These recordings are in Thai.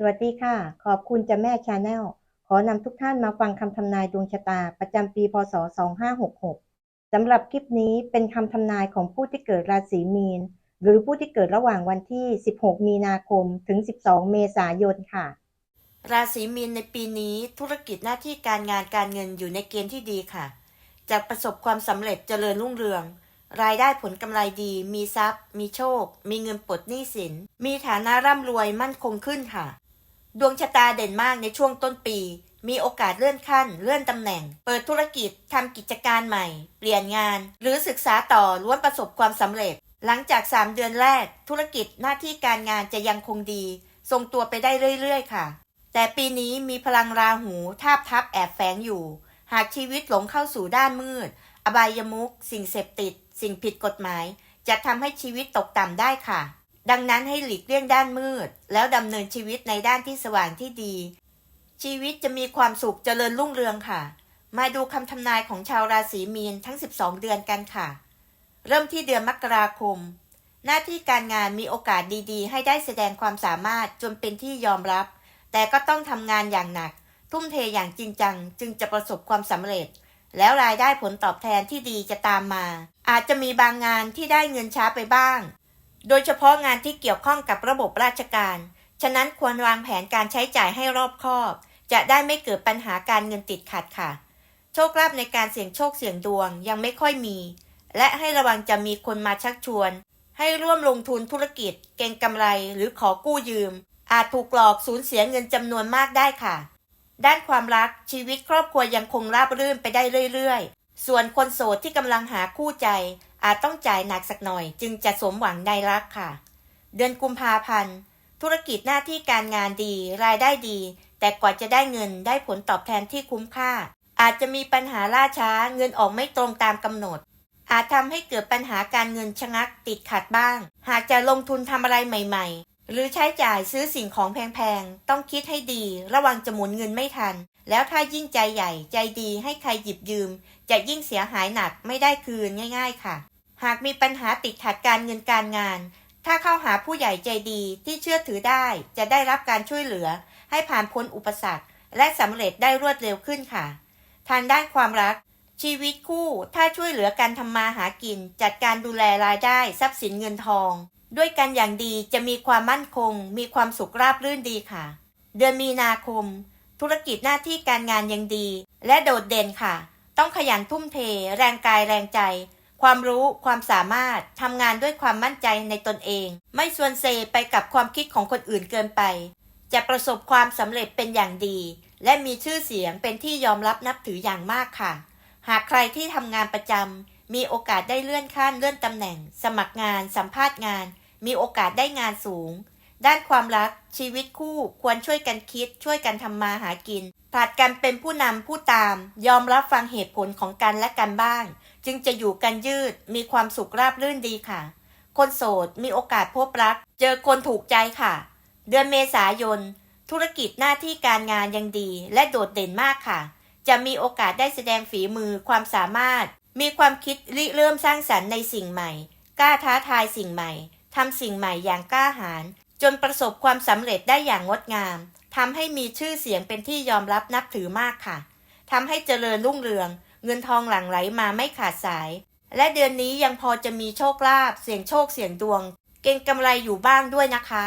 สวัสดีค่ะ ขอบคุณจะแม่ชาแนล ขอนำทุกท่านมาฟังคำทำนายดวงชะตาประจำปีพศ 2566 สำหรับคลิปนี้เป็นคำทำนายของผู้ที่เกิดราศีมีน หรือผู้ที่เกิดระหว่างวันที่ 16 มีนาคม ถึง 12 เมษายนค่ะ ราศีมีนในปีนี้ธุรกิจหน้าที่การงานการเงินอยู่ในเกณฑ์ที่ดีค่ะจะประสบความสำเร็จเจริญรุ่งเรืองรายได้ผลกำไรดี มีทรัพย์ มีโชค มีเงินปลดหนี้สิน มีฐานะร่ำรวยมั่นคงขึ้นค่ะ ดวงชะตาเด่นมากในช่วงต้นปี มีโอกาสเลื่อนขั้น เลื่อนตำแหน่ง เปิดธุรกิจทำกิจการใหม่ เปลี่ยนงาน หรือศึกษาต่อล้วนประสบความสำเร็จ หลังจาก 3 เดือนแรก ธุรกิจหน้าที่การงานจะยังคงดี ทรงตัวไปได้เรื่อยๆ ค่ะ แต่ปีนี้มีพลังราหูทาบทับแอบแฝงอยู่ หากชีวิตหลงเข้าสู่ด้านมืด อบายมุขสิ่งเสพติด สิ่งผิดกฎหมาย จะทำให้ชีวิตตกต่ำได้ค่ะ ดังนั้นให้หลีกเลี่ยงด้านมืด แล้วดำเนินชีวิตในด้านที่สว่างที่ดี ชีวิตจะมีความสุขเจริญรุ่งเรืองค่ะ มาดูคำทำนายของชาวราศีมีนทั้ง 12 เดือนกันค่ะ เริ่มที่เดือนมกราคม หน้าที่การงานมีโอกาสดีๆ ให้ได้แสดงความสามารถจนเป็นที่ยอมรับ แต่ก็ต้องทำงานอย่างหนัก ทุ่มเทอย่างจริงจัง จึงจะประสบความสำเร็จแล้วรายได้ผลตอบแทนที่ดีจะตามมา อาจจะมีบางงานที่ได้เงินช้าไปบ้าง โดยเฉพาะงานที่เกี่ยวข้องกับระบบราชการ ฉะนั้นควรวางแผนการใช้จ่ายให้รอบคอบ จะได้ไม่เกิดปัญหาการเงินติดขัดค่ะ โชคลาภในการเสี่ยงโชคเสี่ยงดวงยังไม่ค่อยมี และให้ระวังจะมีคนมาชักชวน ให้ร่วมลงทุนธุรกิจ เก็งกำไรหรือขอกู้ยืม อาจถูกหลอกสูญเสียเงินจำนวนมากได้ค่ะ ด้านความรักชีวิตครอบครัวยังคงราบรื่นไปได้เรื่อยๆ ส่วนคนโสดที่กำลังหาคู่ใจ อาจต้องจ่ายหนักสักหน่อย จึงจะสมหวังในรักค่ะ เดือนกุมภาพันธ์ ธุรกิจหน้าที่การงานดี รายได้ดี แต่กว่าจะได้เงินได้ผลตอบแทนที่คุ้มค่า อาจจะมีปัญหาล่าช้าเงินออกไม่ตรงตามกำหนด อาจทำให้เกิดปัญหาการเงินชะงักติดขัดบ้าง หากจะลงทุนทำอะไรใหม่ ๆ หรือใช้จ่ายซื้อสิ่งของแพงๆต้องคิดให้ดี ระวังจะหมุนเงินไม่ทัน แล้วถ้ายิ่งใจใหญ่ใจดีให้ใครหยิบยืม จะยิ่งเสียหายหนักไม่ได้คืนง่าย ๆ ค่ะ หากมีปัญหาติดขัดการเงินการงาน ถ้าเข้าหาผู้ใหญ่ใจดีที่เชื่อถือได้ จะได้รับการช่วยเหลือ ให้ผ่านพ้นอุปสรรค และสำเร็จได้รวดเร็วขึ้นค่ะ ทางด้านความรัก ชีวิตคู่ถ้าช่วยเหลือการทำมาหากิน จัดการดูแลรายได้ทรัพย์สินเงินทอง ด้วยกันอย่างดีจะมีความมั่นคง มีความสุขราบรื่นดีค่ะ เดือนมีนาคม ธุรกิจหน้าที่การงานยังดี และโดดเด่นค่ะ ต้องขยันทุ่มเท แรงกายแรงใจ ความรู้ความสามารถทำงานด้วยความมั่นใจในตนเอง ไม่ส่วนเซไปกับความคิดของคนอื่นเกินไป จะประสบความสำเร็จเป็นอย่างดี และมีชื่อเสียงเป็นที่ยอมรับนับถืออย่างมากค่ะ หากใครที่ทำงานประจำมีโอกาสได้เลื่อนขั้นเลื่อนตำแหน่ง สมัครงาน สัมภาษณ์งาน มีโอกาสได้งานสูง ด้านความรักชีวิตคู่ควรช่วยกันคิด ช่วยกันทำมาหากินผลัดกันเป็นผู้นำผู้ตาม ยอมรับฟังเหตุผลของกันและกันบ้าง จึงจะอยู่กันยืดมีความสุขราบรื่นดีค่ะ คนโสดมีโอกาสพบรัก เจอคนถูกใจค่ะ เดือนเมษายน ธุรกิจหน้าที่การงานยังดี และโดดเด่นมากค่ะ จะมีโอกาสได้แสดงฝีมือความสามารถ มีความคิดริเริ่มสร้างสรรค์ในสิ่งใหม่ กล้าท้าทายสิ่งใหม่ทำสิ่งใหม่อย่างกล้าหาญ จนประสบความสำเร็จได้อย่างงดงามทำให้มีชื่อเสียงเป็นที่ยอมรับนับถือมากค่ะทำให้เจริญรุ่งเรือง เงินทองหลั่งไหลมาไม่ขาดสาย และเดือนนี้ยังพอจะมีโชคลาภเสี่ยงโชคเสี่ยงดวง เก่งกำไรอยู่บ้างด้วยนะคะ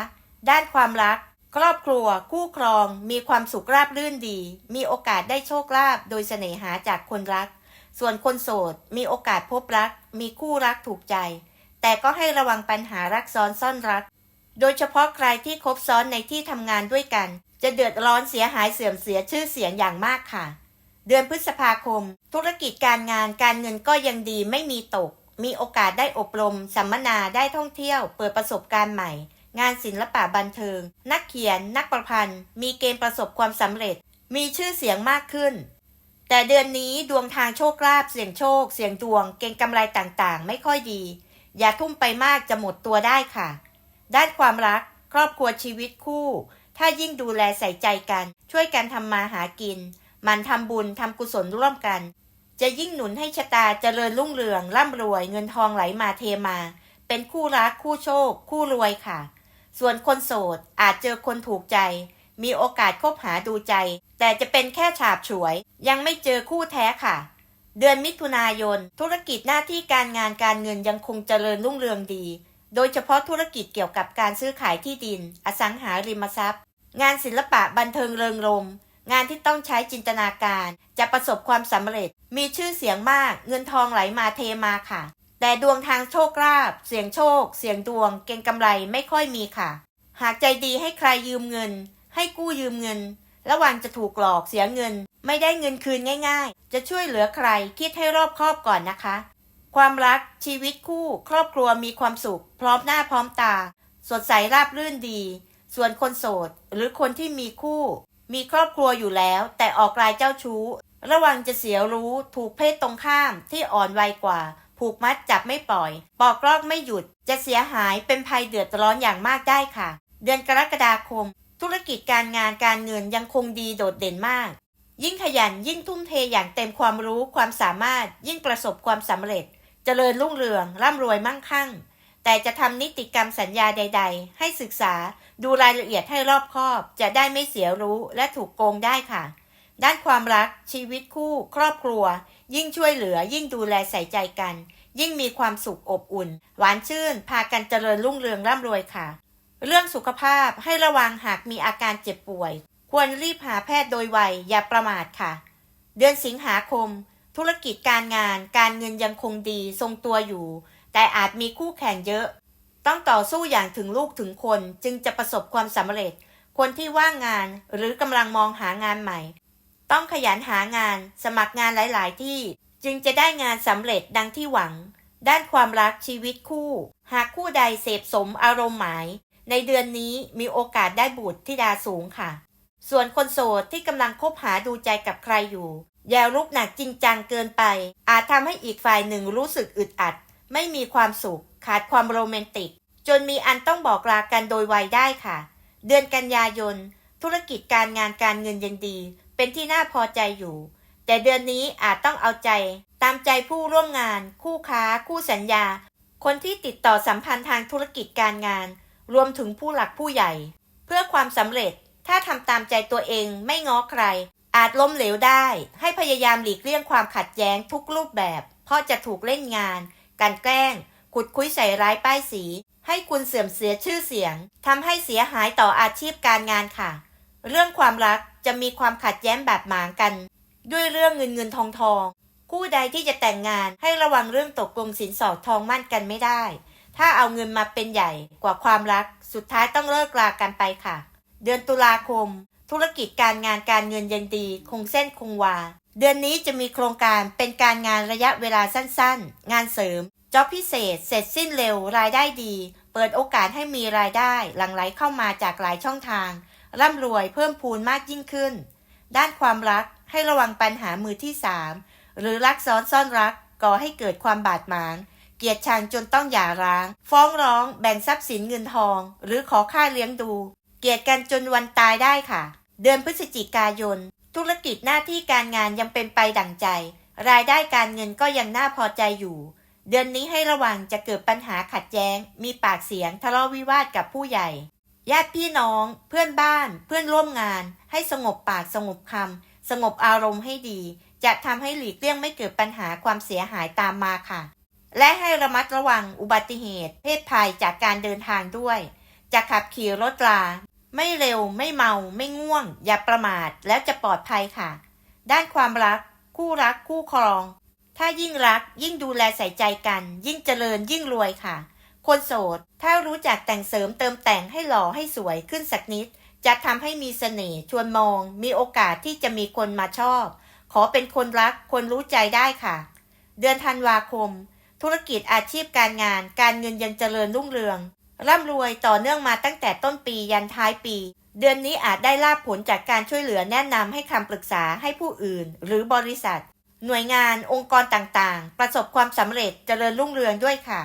ด้านความรัก ครอบครัว คู่ครอง มีความสุขราบรื่นดี มีโอกาสได้โชคลาภโดยเสน่หาจากคนรัก ส่วนคนโสด มีโอกาสพบรัก มีคู่รักถูกใจ แต่ก็ให้ระวังปัญหารักซ้อนซ่อนรัก โดยเฉพาะใครที่คบซ้อนในที่ทำงานด้วยกัน จะเดือดร้อนเสียหายเสื่อมเสียชื่อเสียงอย่างมากค่ะ เดือนพฤษภาคม ธุรกิจการงานการเงินก็ยังดีไม่มีตก มีโอกาสได้อบรม สัมมนาได้ท่องเที่ยว เปิดประสบการณ์ใหม่ งานศิลปะบันเทิง นักเขียน นักประพันธ์ มีเกณฑ์ประสบความสำเร็จ มีชื่อเสียงมากขึ้น แต่เดือนนี้ดวงทางโชคลาภเสี่ยงโชค เสี่ยงดวง เก่งกำไรต่างๆ ไม่ค่อยดี อย่าทุ่มไปมากจะหมดตัวได้ค่ะ ด้านความรัก ครอบครัวชีวิตคู่ ถ้ายิ่งดูแลใส่ใจกัน ช่วยกันทำมาหากิน มันทำบุญทำกุศลร่วมกัน จะยิ่งหนุนให้ชะตาเจริญรุ่งเรือง ร่ำรวยเงินทองไหลมาเทมา เป็นคู่รักคู่โชค คู่รวยค่ะ ส่วนคนโสดอาจเจอคนถูกใจ มีโอกาสคบหาดูใจ แต่จะเป็นแค่ฉาบฉวย ยังไม่เจอคู่แท้ค่ะเดือนมิถุนายน ธุรกิจหน้าที่การงานการเงินยังคงเจริญรุ่งเรืองดี โดยเฉพาะธุรกิจเกี่ยวกับการซื้อขายที่ดิน อสังหาริมทรัพย์ งานศิลปะบันเทิงเริงรมงานที่ต้องใช้จินตนาการ จะประสบความสำเร็จ มีชื่อเสียงมาก เงินทองไหลมาเทมาค่ะ แต่ดวงทางโชคลาภเสียงโชค เสียงดวง เก่งกำไรไม่ค่อยมีค่ะ หากใจดีให้ใครยืมเงิน ให้กู้ยืมเงิน ระวังจะถูกหลอกเสียเงิน ไม่ได้เงินคืนง่าย ๆ จะช่วยเหลือใครคิดให้รอบคอบก่อนนะคะ ความรักชีวิตคู่ ครอบครัวมีความสุข พร้อมหน้าพร้อมตา สดใสราบรื่นดี ส่วนคนโสด หรือคนที่มีคู่ มีครอบครัวอยู่แล้ว แต่ออกรายเจ้าชู้ ระวังจะเสียรู้ถูกเพศตรงข้ามที่อ่อนวัยกว่า ผูกมัดจับไม่ปล่อย ปอกลอกไม่หยุด จะเสียหายเป็นภัยเดือดร้อนอย่างมากได้ค่ะ เดือนกรกฎาคม ธุรกิจการงานการเงินยังคงดีโดดเด่นมาก ยิ่งขยันยิ่งทุ่มเทอย่างเต็มความรู้ความสามารถยิ่งประสบความสำเร็จ เจริญรุ่งเรือง ร่ำรวยมั่งคั่ง แต่จะทำนิติกรรมสัญญาใด ๆ ให้ศึกษาดูรายละเอียดให้รอบคอบ จะได้ไม่เสียรู้และถูกโกงได้ค่ะ ด้านความรัก ชีวิตคู่ ครอบครัว ยิ่งช่วยเหลือ ยิ่งดูแลใส่ใจกัน ยิ่งมีความสุขอบอุ่น หวานชื่น พากันเจริญรุ่งเรืองร่ำรวยค่ะ เรื่องสุขภาพให้ระวังหากมีอาการเจ็บป่วย ควรรีบหาแพทย์โดยไวอย่าประมาทค่ะ เดือนสิงหาคม ธุรกิจการงานการเงินยังคงดีทรงตัวอยู่ แต่อาจมีคู่แข่งเยอะ ต้องต่อสู้อย่างถึงลูกถึงคนจึงจะประสบความสำเร็จ คนที่ว่างงานหรือกำลังมองหางานใหม่ ต้องขยันหางานสมัครงานหลาย ๆ ที่ จึงจะได้งานสำเร็จดังที่หวัง ด้านความรักชีวิตคู่ หากคู่ใดเสพสมอารมณ์หมาย ในเดือนนี้มีโอกาสได้บุตรที่ดาสูงค่ะ ส่วนคนโสดที่กำลังคบหาดูใจกับใครอยู่ อย่ารุกหนักจริงจังเกินไป อาจทำให้อีกฝ่ายหนึ่งรู้สึกอึดอัด ไม่มีความสุข ขาดความโรแมนติก จนมีอันต้องบอกลากันโดยไวได้ค่ะ เดือนกันยายน ธุรกิจการงานการเงินยังดี เป็นที่น่าพอใจอยู่ แต่เดือนนี้อาจต้องเอาใจ ตามใจผู้ร่วมงาน คู่ค้า คู่สัญญา คนที่ติดต่อสัมพันธ์ทางธุรกิจการงาน รวมถึงผู้หลักผู้ใหญ่ เพื่อความสำเร็จถ้าทำตามใจตัวเองไม่ง้อใคร อาจล้มเหลวได้ ให้พยายามหลีกเลี่ยงความขัดแย้งทุกรูปแบบ เพราะจะถูกเล่นงาน การแกล้ง ขุดคุยใส่ร้ายป้ายสี ให้คุณเสื่อมเสียชื่อเสียงทำให้เสียหายต่ออาชีพการงานค่ะ เรื่องความรักจะมีความขัดแย้งแบบหมางกัน ด้วยเรื่องเงินเงินทองทอง คู่ใดที่จะแต่งงานให้ระวังเรื่องตกลงสินสอดทองมั่นกันไม่ได้ ถ้าเอาเงินมาเป็นใหญ่กว่าความรัก สุดท้ายต้องเลิกลากันไปค่ะ เดือนตุลาคม ธุรกิจการงานการเงินยังดี คงเส้นคงวา เดือนนี้จะมีโครงการเป็นการงานระยะเวลาสั้นๆ งานเสริมจ็อบพิเศษ เสร็จสิ้นเร็วรายได้ดี เปิดโอกาสให้มีรายได้หลั่งไหลเข้ามาจากหลายช่องทาง ร่ำรวยเพิ่มพูนมากยิ่งขึ้น ด้านความรักให้ระวังปัญหามือที่สามหรือรักซ้อนซ่อนรักก่อให้เกิดความบาดหมาง เกลียดชังจนต้องหย่าร้าง ฟ้องร้องแบ่งทรัพย์สินเงินทอง หรือขอค่าเลี้ยงดู เกลียดกันจนวันตายได้ค่ะ เดือนพฤศจิกายน ธุรกิจหน้าที่การงานยังเป็นไปดั่งใจ รายได้การเงินก็ยังน่าพอใจอยู่ เดือนนี้ให้ระวังจะเกิดปัญหาขัดแย้ง มีปากเสียงทะเลาะวิวาทกับผู้ใหญ่ ญาติพี่น้อง เพื่อนบ้าน เพื่อนร่วมงาน ให้สงบปากสงบคำสงบอารมณ์ให้ดี จะทำให้หลีกเลี่ยงไม่เกิดปัญหาความเสียหายตามมาค่ะ และให้ระมัดระวังอุบัติเหตุ เพศภัยจากการเดินทางด้วยจะขับขี่รถรา ไม่เร็ว ไม่เมา ไม่ง่วง อย่าประมาท แล้วจะปลอดภัยค่ะ ด้านความรัก คู่รัก คู่ครอง ถ้ายิ่งรัก ยิ่งดูแลใส่ใจกัน ยิ่งเจริญ ยิ่งรวยค่ะ คนโสด ถ้ารู้จักแต่งเสริมเติมแต่งให้หล่อให้สวยขึ้นสักนิด จะทำให้มีเสน่ห์ ชวนมอง มีโอกาสที่จะมีคนมาชอบ ขอเป็นคนรัก คนรู้ใจได้ค่ะ เดือนธันวาคม ธุรกิจอาชีพการงาน การเงินยังเจริญรุ่งเรือง ร่ำรวยต่อเนื่องมาตั้งแต่ต้นปียันท้ายปี เดือนนี้อาจได้ลาบผลจากการช่วยเหลือแนะนำให้คำปรึกษาให้ผู้อื่น หรือบริษัท หน่วยงานองค์กรต่างๆ ประสบความสำเร็จเจริญรุ่งเรืองด้วยค่ะ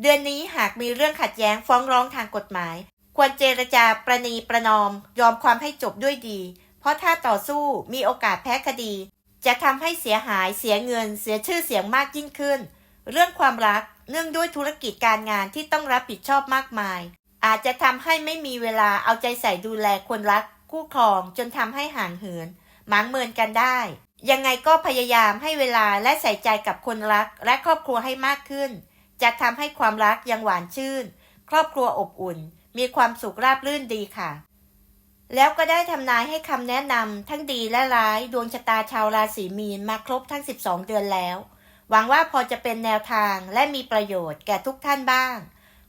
เดือนนี้หากมีเรื่องขัดแย้งฟ้องร้องทางกฎหมาย ควรเจรจาประนีประนอม ยอมความให้จบด้วยดี เพราะถ้าต่อสู้มีโอกาสแพ้คดี จะทำให้เสียหายเสียเงิน เสียชื่อเสียงมากยิ่งขึ้น เรื่องความรัก เนื่องด้วยธุรกิจการงานที่ต้องรับผิดชอบมากมาย อาจจะทำให้ไม่มีเวลาเอาใจใส่ดูแลคนรัก คู่ครองจนทำให้ห่างเหินหมางเมินกันได้ ยังไงก็พยายามให้เวลาและใส่ใจกับคนรักและครอบครัวให้มากขึ้น จะทำให้ความรักยังหวานชื่น ครอบครัวอบอุ่น มีความสุขราบรื่นดีค่ะ แล้วก็ได้ทำนายให้คำแนะนำทั้งดีและร้ายดวงชะตาชาวราศีมีนมาครบทั้ง 12 เดือนแล้ว หวังว่าพอจะเป็นแนวทางและมีประโยชน์แก่ทุกท่านบ้าง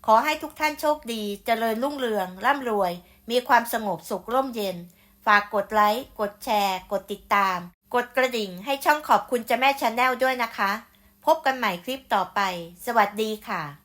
ขอให้ทุกท่านโชคดี เจริญรุ่งเรือง ร่ำรวย มีความสงบสุขร่มเย็น ฝากกดไลค์ กดแชร์ กดติดตาม กดกระดิ่งให้ช่องขอบคุณเจะแม่ชาแนลด้วยนะคะ พบกันใหม่คลิปต่อไป สวัสดีค่ะ